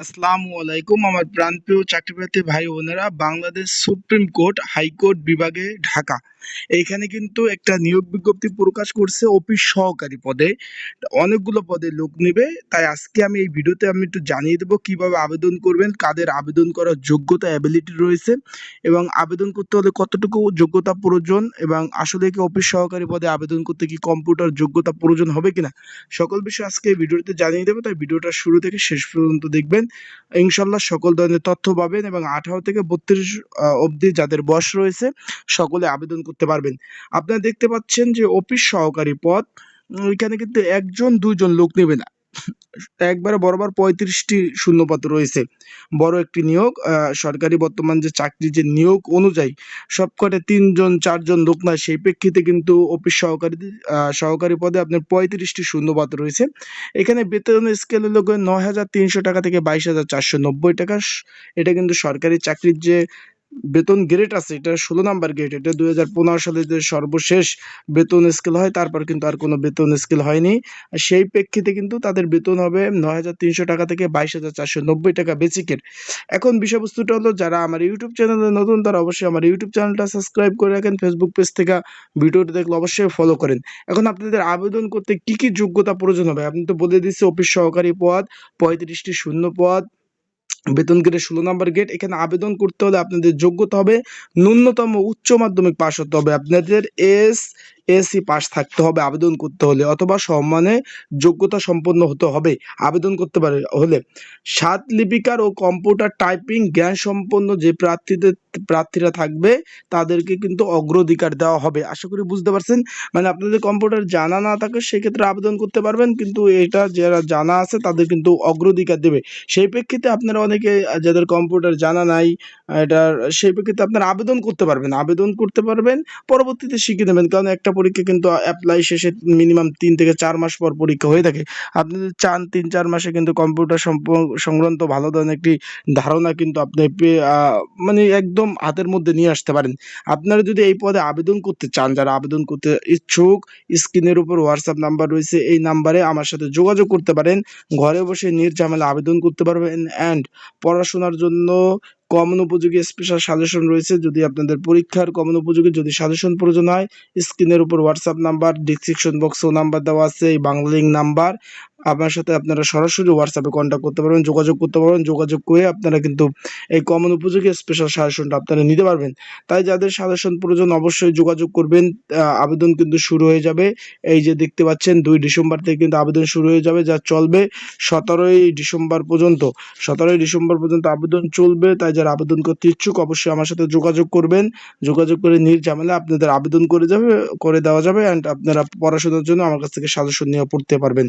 আসসালামু আলাইকুম, আমার প্রাণপ্রিয় চাকরিপ্রার্থী ভাই বোনেরা, বাংলাদেশ সুপ্রিম কোর্ট হাইকোর্ট বিভাগে ঢাকা। এইখানে কিন্তু একটা নিয়োগ বিজ্ঞপ্তি প্রকাশ করছে অফিস সহকারী পদে। অনেকগুলো পদে লোক নেবে, তাই আজকে আমি এই ভিডিওতে আমি একটু জানিয়ে দেবো কীভাবে আবেদন করবেন, কাদের আবেদন করার যোগ্যতা অ্যাবিলিটি রয়েছে, এবং আবেদন করতে হলে কতটুকু যোগ্যতা প্রয়োজন, এবং আসলে কি অফিস সহকারী পদে আবেদন করতে কি কম্পিউটার যোগ্যতা প্রয়োজন হবে কিনা, সকল বিষয় আজকে এই ভিডিওতে জানিয়ে দেবো। তাই ভিডিওটা শুরু থেকে শেষ পর্যন্ত দেখবেন ইনশাল্লাহ সকল ধরনের তথ্য পাবেন এবং আঠারো থেকে বত্রিশ অবধি যাদের বয়স রয়েছে, সকলে আবেদন করতে পারবেন। আপনারা দেখতে পাচ্ছেন যে অফিস সহকারী পদ এখানে কিন্তু একজন দুজন লোক নেবে না একবারে বরাবর পঁয়ত্রিশটি শূন্যপদ রয়েছে। বড় একটি নিয়োগ সরকারি বর্তমান যে চাকরি যে নিয়োগ অনুযায়ী সবকটে তিনজন, চারজন লোক নয়, সেই প্রেক্ষিতে কিন্তু অফিস সহকারী সহকারী পদে আপনার পঁয়ত্রিশটি শূন্যপদ রয়েছে। এখানে বেতন স্কেল হলো নয় হাজার তিনশো টাকা থেকে বাইশ হাজার চারশো নব্বই টাকা। এটা কিন্তু সরকারি চাকরির যে বেতন গ্রেড আছে, এটা ষোলো নাম্বার গ্রেড এটা দুই হাজার পনেরো সালে যে সর্বশেষ বেতন স্কেল হয়, তারপর কিন্তু আর কোনো বেতন স্কেল হয়নি। সেই প্রেক্ষিতে কিন্তু তাদের বেতন হবে নয় হাজার তিনশো টাকা থেকে বাইশ টাকা বেসিকের এখন বিষয়বস্তুটা হলো, যারা আমার ইউটিউব চ্যানেলে নতুন, তারা অবশ্যই আমার ইউটিউব চ্যানেলটা সাবস্ক্রাইব করে রাখেন। ফেসবুক পেজ থেকে ভিডিওটি দেখলে অবশ্যই ফলো করেন। এখন আপনাদের আবেদন করতে কি কি যোগ্যতা প্রয়োজন হবে? আপনি তো বলে দিচ্ছে অফিস সহকারী পদ, পঁয়ত্রিশটি শূন্য পদ বেতন গ্রেড ষোলো নম্বর গেট এখানে আবেদন করতে হলে আপনাদের যোগ্যতা হবে ন্যূনতম উচ্চ মাধ্যমিক পাশ হতে হবে। আপনাদের এস এসসি পাস থাকতে হবে, আবেদন করতে হলে, অথবা সম্মানে যোগ্যতা সম্পন্ন হতে হবে, আবেদন করতে পারে, হলে। সাত লিপিকার ও কম্পিউটার টাইপিং জ্ঞান সম্পন্ন যে প্রার্থীদের, প্রার্থীরা থাকবে, তাদেরকে কিন্তু অগ্রাধিকার দেওয়া হবে। আশা করি বুঝতে পারছেন? মানে আপনাদের কম্পিউটার জানা না থাকে সেক্ষেত্রে আবেদন করতে পারবেন, কিন্তু এটা যারা জানা আছে তাদের কিন্তু অগ্রাধিকার দেবে। সেই প্রেক্ষিতে আপনারা অনেকে, যাদের কম্পিউটার জানা নাই, এটার, সেই প্রেক্ষিতে আপনারা আবেদন করতে পারবেন। আবেদন করতে পারবেন, পরবর্তীতে শিখে নেবেন, কারণ একটা পরীক্ষা কিন্তু অ্যাপ্লাই শেষে মিনিমাম তিন থেকে চার মাস পর পরীক্ষা হয়ে থাকে। আপনি যদি চান তিন চার মাসে কিন্তু কম্পিউটার সংক্রান্ত ভালো ধরনের একটি ধারণা কিন্তু আপনি মানে একদম হাতের মধ্যে নিয়ে আসতে পারেন। আপনারা যদি এই পদে আবেদন করতে চান, যারা আবেদন করতে ইচ্ছুক, স্ক্রিনের উপর হোয়াটসঅ্যাপ নাম্বার রয়েছে, এই নাম্বারে আমার সাথে যোগাযোগ করতে পারেন। ঘরে বসে নির্ঝামেলা আবেদন করতে পারবেন। অ্যান্ড পড়াশোনার জন্য কমন উপযোগী স্পেশাল সাজেশন রয়েছে। যদি আপনাদের পরীক্ষার কমন উপযোগী যদি সাজেশন প্রয়োজন হয় স্ক্রিনের উপর হোয়াটসঅ্যাপ নাম্বার ডিসক্রিপশন বক্সেও নাম্বার দেওয়া আছে, এই বাংলা লিঙ্ক নাম্বার আপনার সাথে আপনারা সরাসরি হোয়াটসঅ্যাপে কন্ট্যাক্ট করতে পারবেন, যোগাযোগ করতে পারবেন, যোগাযোগ করে আপনারা কিন্তু এই কমন উপযোগী স্পেশাল সাজেশনটা আপনারা নিতে পারবেন। তাই যাদের সাজেশন প্রয়োজন অবশ্যই যোগাযোগ করবেন আবেদন কিন্তু শুরু হয়ে যাবে। এই যে দেখতে পাচ্ছেন, দুই ডিসেম্বর থেকে কিন্তু আবেদন শুরু হয়ে যাবে, যা চলবে সতেরোই ডিসেম্বর পর্যন্ত। সতেরোই ডিসেম্বর পর্যন্ত আবেদন চলবে, তাই যারা আবেদন করতে ইচ্ছুক অবশ্যই আমার সাথে যোগাযোগ করবেন। যোগাযোগ করে নির্ঝামেলা আপনাদের আবেদন করে যাবে, করে দেওয়া যাবে অ্যান্ড আপনারা পড়াশোনার জন্য আমার কাছ থেকে সাজেশন নিয়ে পড়তে পারবেন।